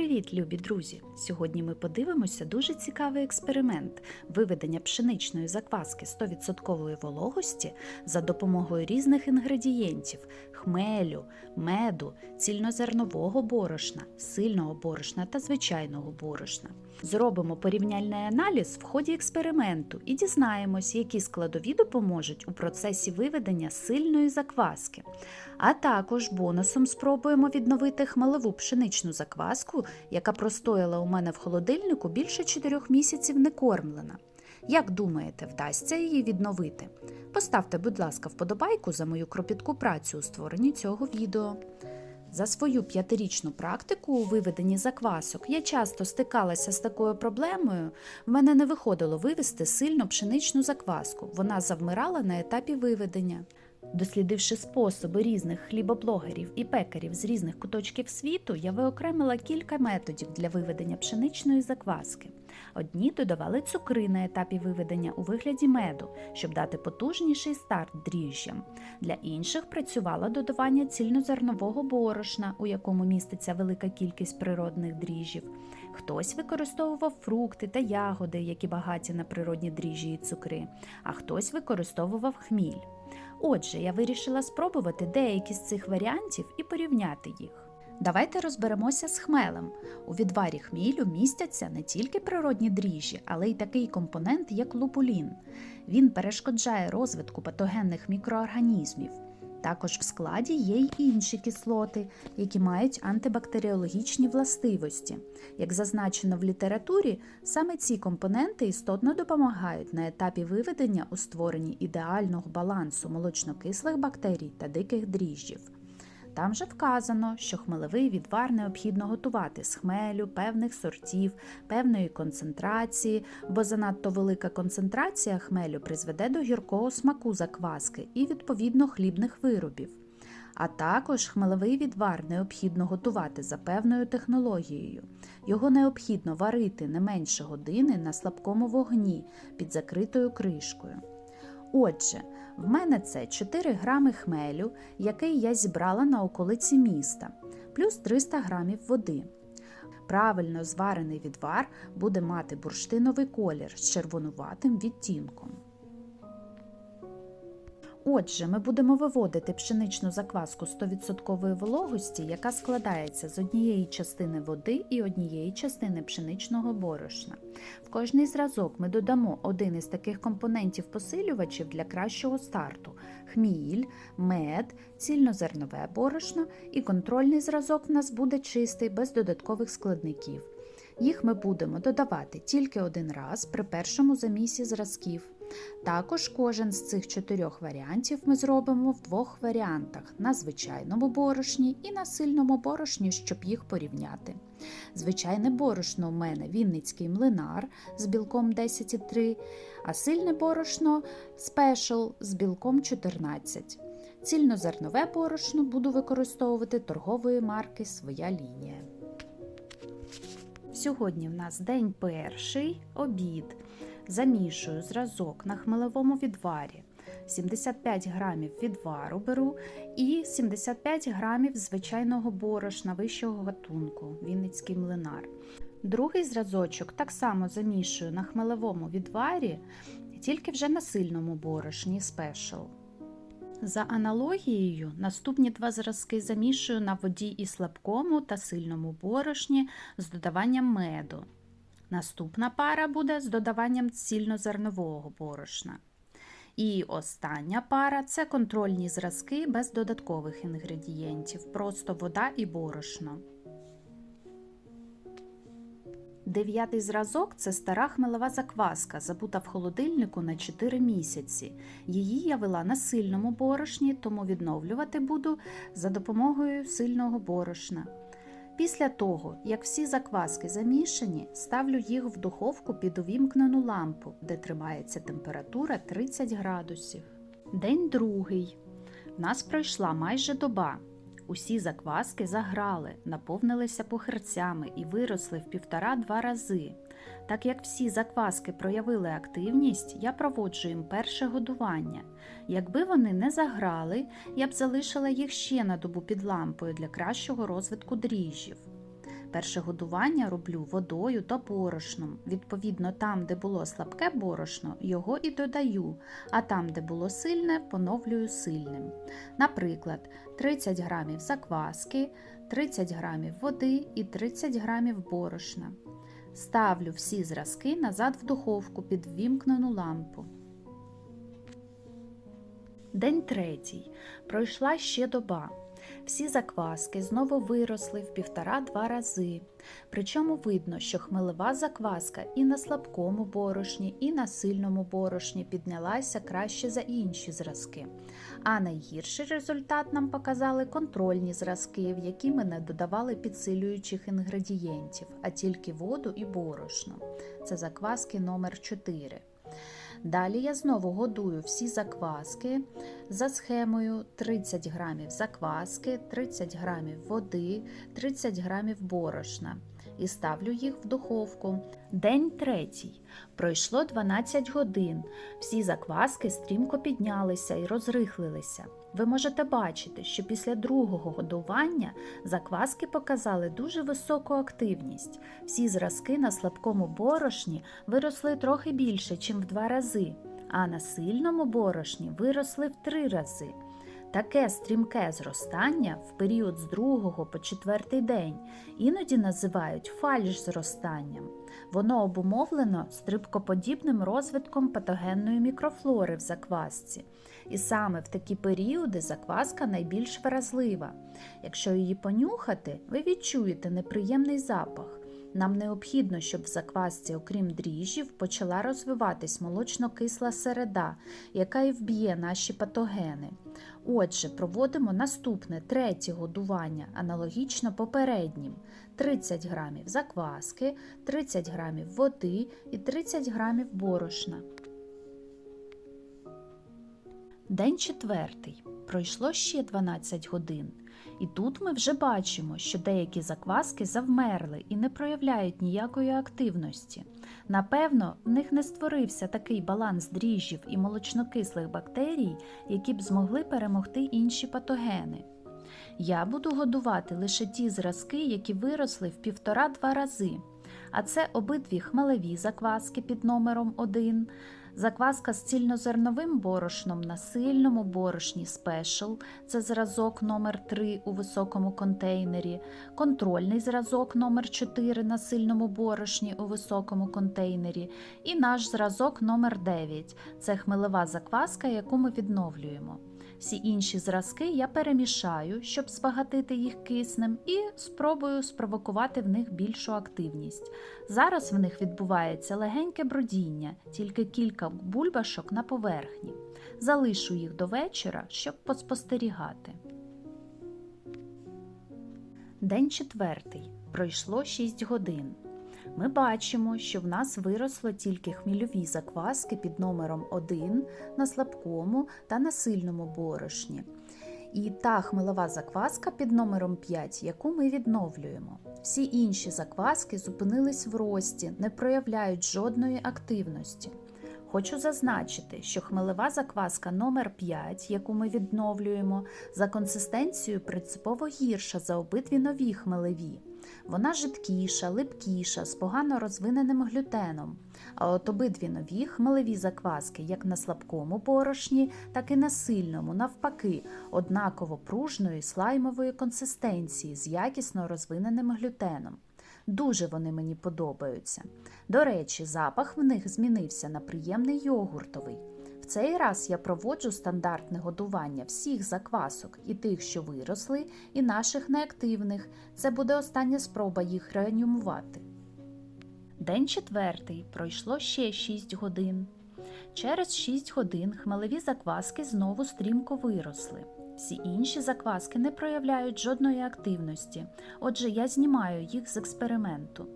Привіт, любі друзі! Сьогодні ми подивимося дуже цікавий експеримент виведення пшеничної закваски 100% вологості за допомогою різних інгредієнтів: хмелю, меду, цільнозернового борошна, сильного борошна та звичайного борошна. Зробимо порівняльний аналіз в ході експерименту і дізнаємось, які складові допоможуть у процесі виведення сильної закваски. А також бонусом спробуємо відновити хмелеву пшеничну закваску, яка простояла у мене в холодильнику більше 4 місяців не кормлена. Як думаєте, вдасться її відновити? Поставте, будь ласка, вподобайку за мою кропітку працю у створенні цього відео. За свою п'ятирічну практику у виведенні заквасок я часто стикалася з такою проблемою. В мене не виходило вивести сильну пшеничну закваску. Вона завмирала на етапі виведення. Дослідивши способи різних хлібоблогерів і пекарів з різних куточків світу, я виокремила кілька методів для виведення пшеничної закваски. Одні додавали цукри на етапі виведення у вигляді меду, щоб дати потужніший старт дріжджам. Для інших працювало додавання цільнозернового борошна, у якому міститься велика кількість природних дріжджів. Хтось використовував фрукти та ягоди, які багаті на природні дріжджі і цукри, а хтось використовував хміль. Отже, я вирішила спробувати деякі з цих варіантів і порівняти їх. Давайте розберемося з хмелем. У відварі хмілю містяться не тільки природні дріжджі, але й такий компонент, як лупулін. Він перешкоджає розвитку патогенних мікроорганізмів. Також в складі є й інші кислоти, які мають антибактеріологічні властивості. Як зазначено в літературі, саме ці компоненти істотно допомагають на етапі виведення у створенні ідеального балансу молочнокислих бактерій та диких дріжджів. Там же вказано, що хмелевий відвар необхідно готувати з хмелю, певних сортів, певної концентрації, бо занадто велика концентрація хмелю призведе до гіркого смаку закваски і, відповідно, хлібних виробів. А також хмелевий відвар необхідно готувати за певною технологією. Його необхідно варити не менше години на слабкому вогні під закритою кришкою. Отже, в мене це 4 грами хмелю, який я зібрала на околиці міста, плюс 300 грамів води. Правильно зварений відвар буде мати бурштиновий колір з червонуватим відтінком. Отже, ми будемо виводити пшеничну закваску 100% вологості, яка складається з однієї частини води і однієї частини пшеничного борошна. В кожний зразок ми додамо один із таких компонентів посилювачів для кращого старту: хміль, мед, цільнозернове борошно і контрольний зразок в нас буде чистий без додаткових складників. Їх ми будемо додавати тільки один раз при першому замісі зразків. Також кожен з цих чотирьох варіантів ми зробимо в двох варіантах: на звичайному борошні і на сильному борошні, щоб їх порівняти. Звичайне борошно у мене Вінницький млинар з білком 10,3, а сильне борошно спешл з білком 14. Цільнозернове борошно буду використовувати торгової марки Своя лінія. Сьогодні в нас день перший обід. Замішую зразок на хмелевому відварі. 75 грамів відвару беру і 75 грамів звичайного борошна вищого гатунку Вінницький млинар. Другий зразочок так само замішую на хмелевому відварі, тільки вже на сильному борошні спешл. За аналогією, наступні два зразки замішую на воді і слабкому та сильному борошні з додаванням меду. Наступна пара буде з додаванням цільнозернового борошна. І остання пара це контрольні зразки без додаткових інгредієнтів, просто вода і борошно. Дев'ятий зразок це стара хмелева закваска, забута в холодильнику на 4 місяці. Її я вела на сильному борошні, тому відновлювати буду за допомогою сильного борошна. Після того, як всі закваски замішані, ставлю їх в духовку під увімкнену лампу, де тримається температура 30 градусів. День другий. В нас пройшла майже доба. Усі закваски заграли, наповнилися похерцями і виросли в півтора-два рази. Так як всі закваски проявили активність, я проводжу їм перше годування. Якби вони не заграли, я б залишила їх ще на добу під лампою для кращого розвитку дріжджів. Перше годування роблю водою та борошном. Відповідно, там, де було слабке борошно, його і додаю, а там, де було сильне, поновлюю сильним. Наприклад, 30 грамів закваски, 30 грамів води і 30 грамів борошна. Ставлю всі зразки назад в духовку під ввімкнену лампу. День третій. Пройшла ще доба. Всі закваски знову виросли в півтора-два рази. Причому видно, що хмелева закваска і на слабкому борошні, і на сильному борошні піднялася краще за інші зразки. А найгірший результат нам показали контрольні зразки, в які ми не додавали підсилюючих інгредієнтів, а тільки воду і борошно. Це закваски номер 4 Далі я знову годую всі закваски за схемою. 30 грамів закваски, 30 грамів води, 30 грамів борошна і ставлю їх в духовку. День третій. Пройшло 12 годин. Всі закваски стрімко піднялися і розрихлилися. Ви можете бачити, що після другого годування закваски показали дуже високу активність. Всі зразки на слабкому борошні виросли трохи більше, ніж в два рази, а на сильному борошні виросли в три рази. Таке стрімке зростання в період з другого по четвертий день іноді називають фальш зростанням. Воно обумовлено стрибкоподібним розвитком патогенної мікрофлори в заквасці. І саме в такі періоди закваска найбільш вразлива. Якщо її понюхати, ви відчуєте неприємний запах. Нам необхідно, щоб в заквасці, окрім дріжджів, почала розвиватись молочно-кисла середа, яка і вб'є наші патогени. Отже, проводимо наступне третє годування, аналогічно попереднім: 30 грамів закваски, 30 грамів води і 30 грамів борошна. День четвертий. Пройшло ще 12 годин. І тут ми вже бачимо, що деякі закваски завмерли і не проявляють ніякої активності. Напевно, в них не створився такий баланс дріжджів і молочнокислих бактерій, які б змогли перемогти інші патогени. Я буду годувати лише ті зразки, які виросли в півтора-два рази. А це обидві хмелеві закваски під номером 1, Закваска з цільнозерновим борошном на сильному борошні Special – це зразок номер 3 у високому контейнері, контрольний зразок номер 4 на сильному борошні у високому контейнері, і наш зразок номер 9 це хмелева закваска, яку ми відновлюємо. Всі інші зразки я перемішаю, щоб збагатити їх киснем, і спробую спровокувати в них більшу активність. Зараз в них відбувається легеньке бродіння, тільки кілька бульбашок на поверхні. Залишу їх до вечора, щоб поспостерігати. День четвертий. Пройшло 6 годин. Ми бачимо, що в нас виросло тільки хмільові закваски під номером 1 на слабкому та на сильному борошні. І та хмелова закваска під номером 5, яку ми відновлюємо. Всі інші закваски зупинились в рості, не проявляють жодної активності. Хочу зазначити, що хмелева закваска номер 5 яку ми відновлюємо, за консистенцією принципово гірша за обидві нові хмелеві. Вона жидкіша, липкіша, з погано розвиненим глютеном. А от обидві нові хмелеві закваски, як на слабкому борошні, так і на сильному, навпаки, однаково пружної слаймової консистенції з якісно розвиненим глютеном. Дуже вони мені подобаються. До речі, запах в них змінився на приємний йогуртовий цей раз я проводжу стандартне годування всіх заквасок, і тих, що виросли, і наших неактивних. Це буде остання спроба їх реанімувати. День четвертий. Пройшло ще 6 годин. Через 6 годин хмелеві закваски знову стрімко виросли. Всі інші закваски не проявляють жодної активності, отже, я знімаю їх з експерименту.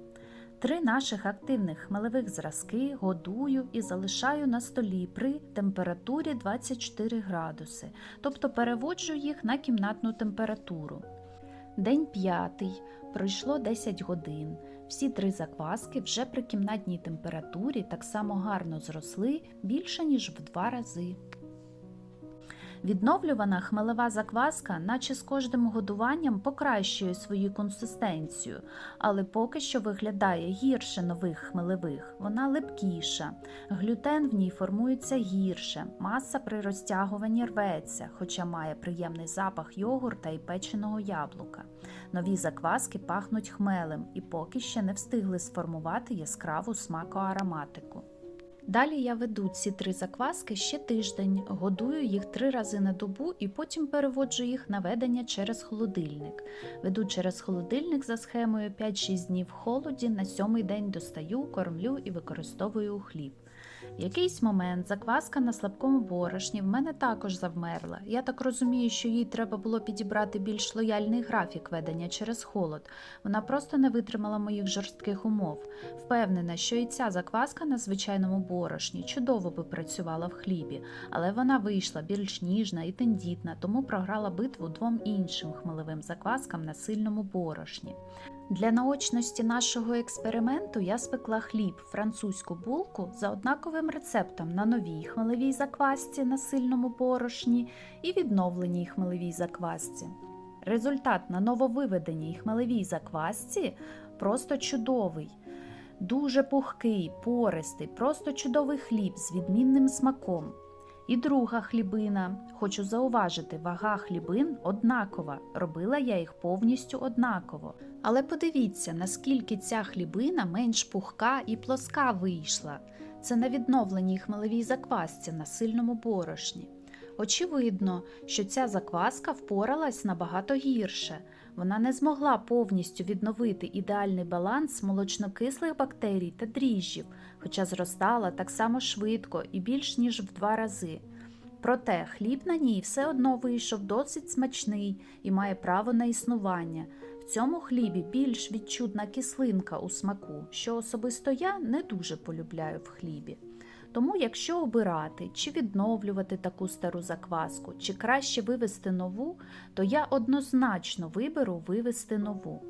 Три наших активних хмелевих зразки годую і залишаю на столі при температурі 24 градуси, тобто переводжу їх на кімнатну температуру. День п'ятий. Пройшло 10 годин. Всі три закваски вже при кімнатній температурі так само гарно зросли більше, ніж в два рази. Відновлювана хмелева закваска, наче з кожним годуванням, покращує свою консистенцію, але поки що виглядає гірше нових хмелевих. Вона липкіша, глютен в ній формується гірше, маса при розтягуванні рветься, хоча має приємний запах йогурта і печеного яблука. Нові закваски пахнуть хмелем і поки ще не встигли сформувати яскраву смакоароматику. Далі я веду ці три закваски ще тиждень, годую їх три рази на добу і потім переводжу їх на ведення через холодильник. Веду через холодильник за схемою 5-6 днів в холоді, на сьомий день достаю, кормлю і використовую хліб. В якийсь момент закваска на слабкому борошні в мене також завмерла. Я так розумію, що їй треба було підібрати більш лояльний графік ведення через холод. Вона просто не витримала моїх жорстких умов. Впевнена, що і ця закваска на звичайному борошні чудово би працювала в хлібі, але вона вийшла більш ніжна і тендітна, тому програла битву двом іншим хмелевим закваскам на сильному борошні. Для наочності нашого експерименту я спекла хліб, французьку булку за однаковим рецептом на новій хмелевій заквасці на сильному борошні і відновленій хмелевій заквасці. Результат на нововиведеній хмелевій заквасці просто чудовий. Дуже пухкий, пористий, просто чудовий хліб з відмінним смаком. І друга хлібина. Хочу зауважити, вага хлібин однакова. Робила я їх повністю однаково. Але подивіться, наскільки ця хлібина менш пухка і плоска вийшла. Це на відновленій хмелевій заквасці на сильному борошні. Очевидно, що ця закваска впоралась набагато гірше. Вона не змогла повністю відновити ідеальний баланс молочнокислих бактерій та дріжджів, хоча зростала так само швидко і більш ніж в два рази. Проте хліб на ній все одно вийшов досить смачний і має право на існування. В цьому хлібі більш відчутна кислинка у смаку, що особисто я не дуже полюбляю в хлібі. Тому, якщо обирати чи відновлювати таку стару закваску, чи краще вивести нову, то я однозначно виберу вивести нову.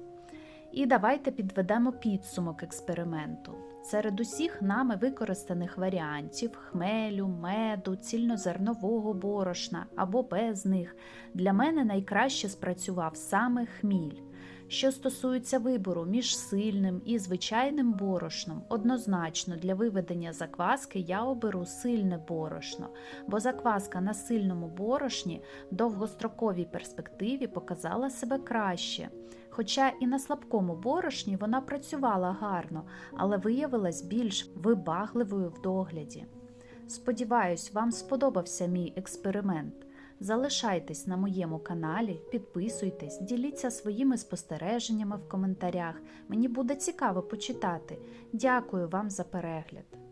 І давайте підведемо підсумок експерименту. Серед усіх нами використаних варіантів хмелю, меду, цільнозернового борошна або без них, для мене найкраще спрацював саме хміль. Що стосується вибору між сильним і звичайним борошном, однозначно для виведення закваски я оберу сильне борошно, бо закваска на сильному борошні в довгостроковій перспективі показала себе краще. Хоча і на слабкому борошні вона працювала гарно, але виявилась більш вибагливою в догляді. Сподіваюсь, вам сподобався мій експеримент. Залишайтесь на моєму каналі, підписуйтесь, діліться своїми спостереженнями в коментарях. Мені буде цікаво почитати. Дякую вам за перегляд.